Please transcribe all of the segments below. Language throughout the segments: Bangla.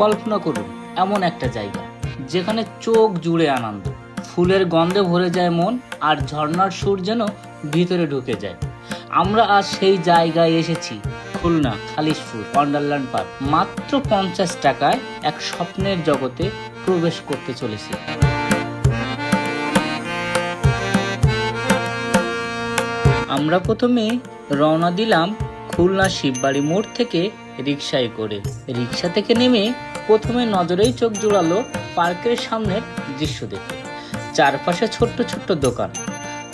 কল্পনা করুন, এমন একটা জায়গা, যেখানে চোখ জুড়ে আনন্দ, ফুলের গন্ধে ভরে যায় মন আর ঝর্ণার সুর যেন ভিতরে ঢুকে যায়। আমরা আজ সেই জায়গায় এসেছি, খুলনা, খালিশপুর, ওয়ান্ডারল্যান্ড পার্ক, মাত্র পঞ্চাশ টাকায় এক স্বপ্নের জগতে প্রবেশ করতে চলেছি। আমরা প্রথমে রওনা দিলাম খুলনা শিববাড়ি মোড় থেকে রিক্সায় করে। রিক্সা থেকে নেমে প্রথমে নজরেই চোখ জোড়ালো পার্কের সামনের দৃশ্য দেখে। চারপাশে ছোট্ট ছোট্ট দোকান।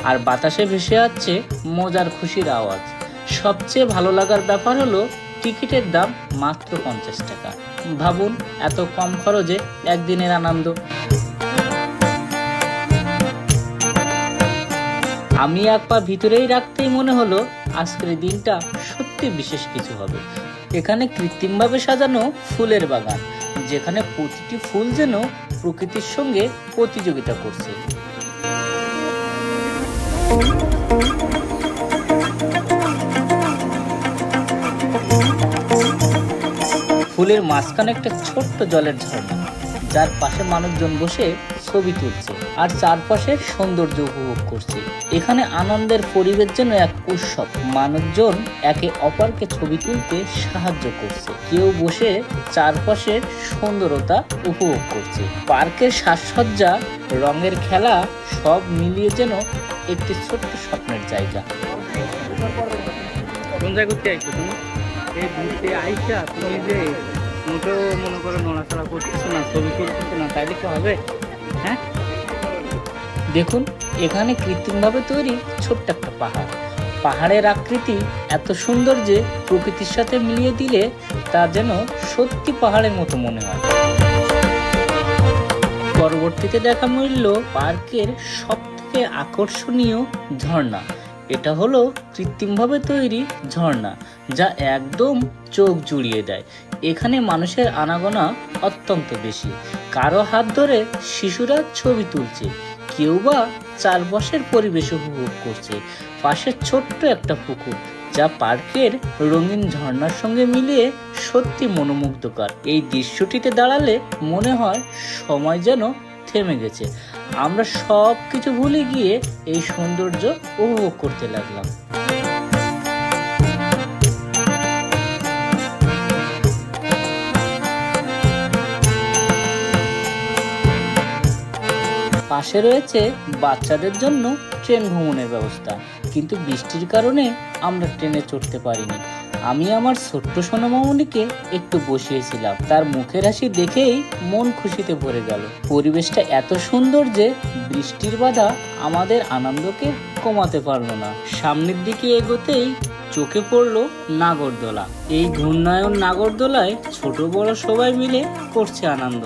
আর বাতাসে ভেসে যাচ্ছে মজার খুশির আওয়াজ। সবচেয়ে ভালো লাগার ব্যাপার হলো টিকিটের দাম মাত্র পঞ্চাশ টাকা। ভাবুন, এত কম খরচে একদিনের আনন্দ। আমি এক পা ভিতরেই রাখতেই মনে হলো আজকের দিনটা সত্যি বিশেষ কিছু হবে। এখানে কৃত্রিমভাবে সাজানো ফুলের বাগান, যেখানে প্রতিটি ফুল যেন প্রকৃতির সঙ্গে প্রতিযোগিতা করছে। ফুলের মাঝখানে একটা ছোট্ট জলের ঝর্ণা, যার পাশে মানুষজন বসে ছবি তুলছে আর চারপাশের সৌন্দর্য উপভোগ করছে। এখানে আনন্দের পরিবেশ যেন এক উৎসব। মানুষজন একে অপরকে ছবি তুলতে সাহায্য করছে। কেউ বসে চারপাশের সুন্দরতা উপভোগ করছে। পার্কের সাজসজ্জা রঙের খেলা সব মিলিয়ে যেন একটি ছোট্ট স্বপ্নের জায়গা। কোন জায়গা ঘুরতে আইছো তুমি? এই ঘুরতে আইসা তুমি যে মোটেও মনে করো নড়াচড়া করতেছো না ছবি তুলতেছো না তাইলে কি হবে? হ্যাঁ? দেখুন, এখানে কৃত্রিমভাবে তৈরি ছোট্ট একটা পাহাড়। পাহাড়ের আকৃতি এত সুন্দর যে প্রকৃতির সাথে মিলিয়ে দিলে তা যেন সত্যি পাহাড়ের মতো মনে হয়। পরবর্তীতে দেখা মিলল পার্কের সব থেকে আকর্ষণীয় ঝর্ণা। এটা হলো কৃত্রিমভাবে তৈরি ঝর্ণা, যা একদম চোখ জুড়িয়ে দেয়। এখানে মানুষের আনাগোনা অত্যন্ত বেশি। কারও হাত ধরে শিশুরা ছবি তুলছে, কেউ বা চারপাশের পরিবেশ উপভোগ করছে। পাশে ছোট্ট একটা পুকুর, যা পার্কের রঙিন ঝর্ণার সঙ্গে মিলিয়ে সত্যি মনোমুগ্ধকর। এই দৃশ্যটিতে দাঁড়ালে মনে হয় সময় যেন থেমে গেছে। আমরা সব কিছু ভুলে গিয়ে এই সৌন্দর্য উপভোগ করতে লাগলাম। পাশে রয়েছে বাচ্চাদের জন্য ট্রেন ভ্রমণের ব্যবস্থা। কিন্তু বৃষ্টির কারণে আমরা ট্রেনে চড়তে পারিনি। আমি আমার ছোট্ট সোনামামনিকে একটু বসিয়েছিলাম। তার মুখের হাসি দেখেই মন খুশিতে ভরে গেল। পরিবেশটা এত সুন্দর যে বৃষ্টির বাধা আমাদের আনন্দকে কমাতে পারল না। সামনের দিকে এগোতেই চোখে পড়ল নাগরদোলা। এই ঘূর্ণায়ন নাগরদোলায় ছোট বড় সবাই মিলে করছে আনন্দ।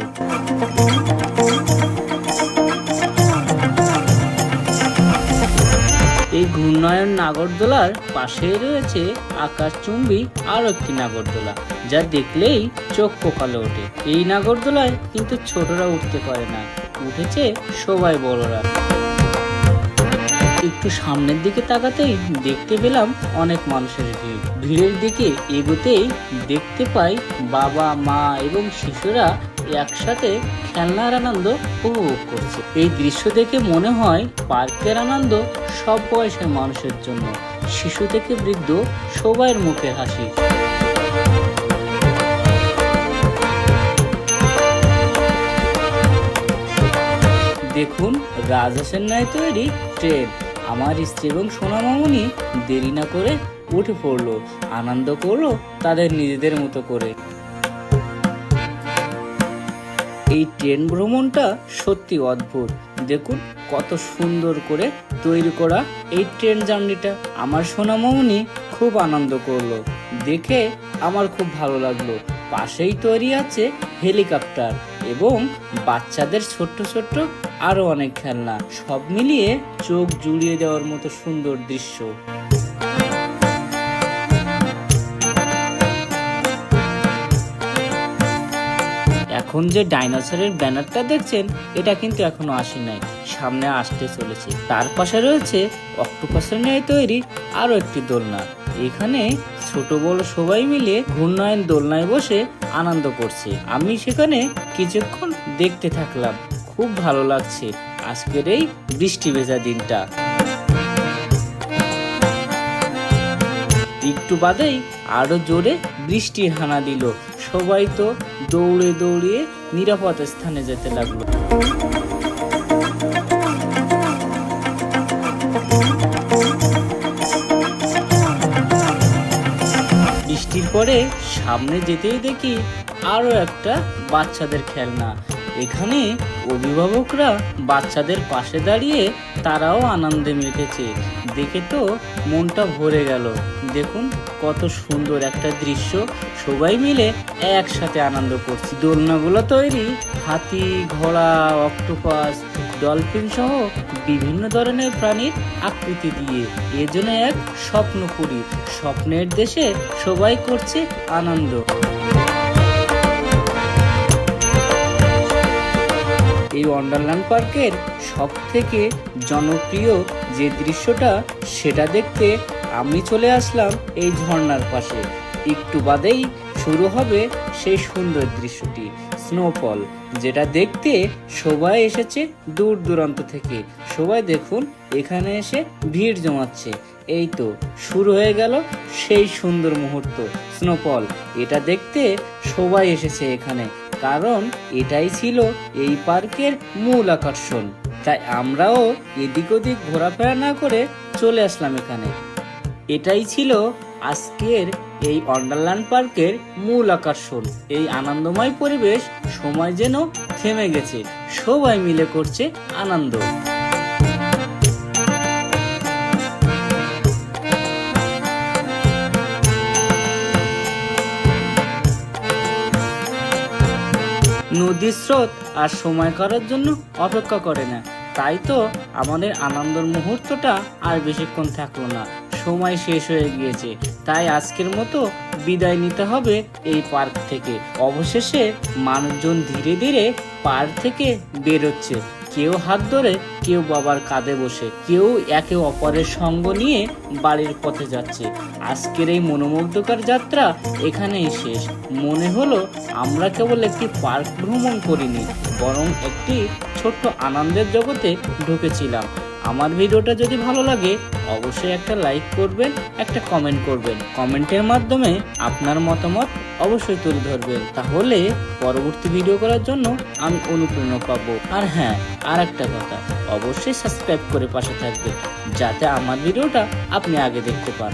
এই ঘূর্ণায়ন নাগরদোলার পাশেই রয়েছে আকাশচুম্বী আরও একটি নাগরদোলা, যা দেখলেই চোখ কোপালে ওঠে। এই নাগরদোলায় কিন্তু ছোটরা উঠতে পারে না, উঠেছে সবাই বড়রা। একটু সামনের দিকে তাকাতেই দেখতে পেলাম অনেক মানুষের ভিড়। ভিড়ের দিকে এগোতেই দেখতে পাই বাবা, মা এবং শিশুরা একসাথে খেলনার আনন্দ উপভোগ করছে। এই দৃশ্য দেখে মনে হয় পার্কের আনন্দ সব বয়সের মানুষের জন্য। শিশু থেকে বৃদ্ধ সবার মুখে হাসি। দেখুন রাজহাঁসের ন্যায় তৈরি ট্রেন। আমার স্ত্রী এবং সোনা মামুনি দেরি না করে উঠে পড়ল, আনন্দ করল তাদের নিজেদের মতো করে। এই ট্রেন ভ্রমণটা সত্যি অদ্ভুত। দেখুন কত সুন্দর করে তৈরি করা এই ট্রেন জার্নিটা। আমার সোনা মামুনি খুব আনন্দ করল। দেখে আমার খুব ভালো লাগল। পাশেই তৈরি আছে হেলিকপ্টার এবং বাচ্চাদের ছোট্ট ছোট্ট আরও অনেক খেলনা। সব মিলিয়ে চোখ জুড়িয়ে দেওয়ার মতো সুন্দর দৃশ্য। এখন যে ডাইনোসরের ব্যানারটা দেখছেন, এটা কিন্তু এখনও আসে নাই। সামনে আসতে চলেছে। তার পাশে রয়েছে অক্টোপাসের ন্যায় তৈরি আরও একটি দোলনা। এখানে ছোট বড় সবাই মিলে ঘূর্ণায়ন দোলনায় বসে আনন্দ করছে। আমি সেখানে কিছুক্ষণ দেখতে থাকলাম। খুব ভালো লাগছে আজকের এই বৃষ্টি ভেজা দিনটা। একটু বাদেই আরও জোরে বৃষ্টির হানা দিল। সবাই তো দৌড়ে দৌড়িয়ে নিরাপদ স্থানে যেতে লাগল। বৃষ্টির পরে সামনে যেতেই দেখি আরও একটা বাচ্চাদের খেলনা। এখানে অভিভাবকরা বাচ্চাদের পাশে দাঁড়িয়ে তারাও আনন্দে মেতেছে দেখে তো মনটা ভরে গেল। দেখুন কত সুন্দর একটা দৃশ্য। সবাই মিলে একসাথে আনন্দ করছি। দোলনাগুলো তৈরি, হাতি, ঘোড়া, অক্টোপাস, ডলফিন সহ বিভিন্ন ধরনের প্রাণীর আকৃতি দিয়ে। এজন্য এক স্বপ্ন স্বপ্নপুরী। স্বপ্নের দেশে সবাই করছে আনন্দ। ওয়ান্ডারল্যান্ড পার্কের সব থেকে জনপ্রিয় যে দৃশ্যটা সেটা দেখতে আমি চলে আসলাম এই ঝর্ণার পাশে। একটু বাদেই শুরু হবে সেই সুন্দর দৃশ্যটি স্নোফল যেটা দেখতে সবাই এসেছে দূর দূরান্ত থেকে। সবাই দেখুন, এখানে এসে ভিড় জমাচ্ছে। এই তো, শুরু হয়ে গেল সেই সুন্দর মুহূর্ত স্নোফল এটা দেখতে সবাই এসেছে এখানে। কারণ এটাই ছিল এই পার্কের মূল আকর্ষণ। তাই আমরাও এদিক ওদিক ঘোরাফেরা না করে চলে আসলাম এখানে। এটাই ছিল আজকের এই অন্ডারল্যান্ড পার্কের মূল আকর্ষণ। এই আনন্দময় পরিবেশ সময় যেন থেমে গেছে। সবাই মিলে করছে আনন্দ। নদীর স্রোত আর সময় করার জন্য অপেক্ষা করে না। তাই তো আমাদের আনন্দের মুহূর্তটা আর বেশিক্ষণ থাকল না। সময় শেষ হয়ে গিয়েছে। তাই আজকের মতো বিদায় নিতে হবে এই পার্ক থেকে। অবশেষে মানুষজন ধীরে ধীরে পার্ক থেকে বেরোচ্ছে। কেউ হাত ধরে, কেউ বাবার কাঁধে বসে, কেউ একে অপরের সঙ্গ নিয়ে বাড়ির পথে যাচ্ছে। আজকের এই মনোমুগ্ধকর যাত্রা এখানেই শেষ। মনে হলো আমরা কেবল একটি পার্ক ভ্রমণ করিনি, বরং একটি ছোট্ট আনন্দের জগতে ঢুকেছিলাম। আমার ভিডিওটা যদি ভালো লাগে, অবশ্যই একটা লাইক করবেন, একটা কমেন্ট করবেন। কমেন্টের মাধ্যমে আপনার মতামত অবশ্যই তুলে ধরবেন তাহলে পরবর্তী ভিডিও করার জন্য আমি অনুপ্রেরণা পাবো। আর হ্যাঁ আর একটা কথা, অবশ্যই সাবস্ক্রাইব করে পাশে থাকবেন যাতে আমার ভিডিওটা আপনি আগে দেখতে পান।